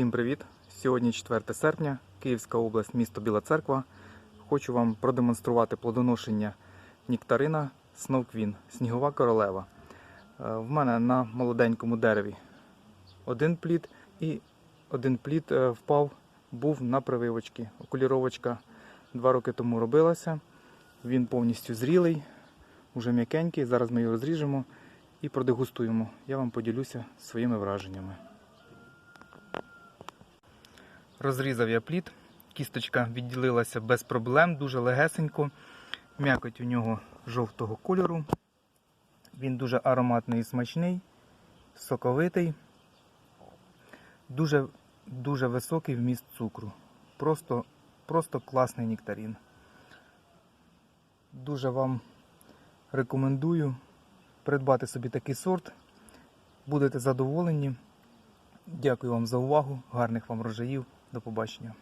Всім привіт! Сьогодні 4 серпня, Київська область, місто Біла Церква. Хочу вам продемонструвати плодоношення нектарина Snow Снігова королева. Е, В мене на молоденькому дереві один плід і один плід е, впав, був на прививочки. Окуліровочка два роки тому робилася. Він повністю зрілий, уже м'якенький. Зараз ми його розріжемо і продегустуємо. Я вам поділюся своїми враженнями. Розрізав я плід, кісточка відділилася без проблем, дуже легесенько. М'якоть у нього жовтого кольору. Він дуже ароматний і смачний, соковитий, дуже, дуже високий вміст цукру. Просто, просто класний нектарин. Дуже вам рекомендую придбати собі такий сорт. Будете задоволені. Дякую вам за увагу, гарних вам врожаїв. До побачення.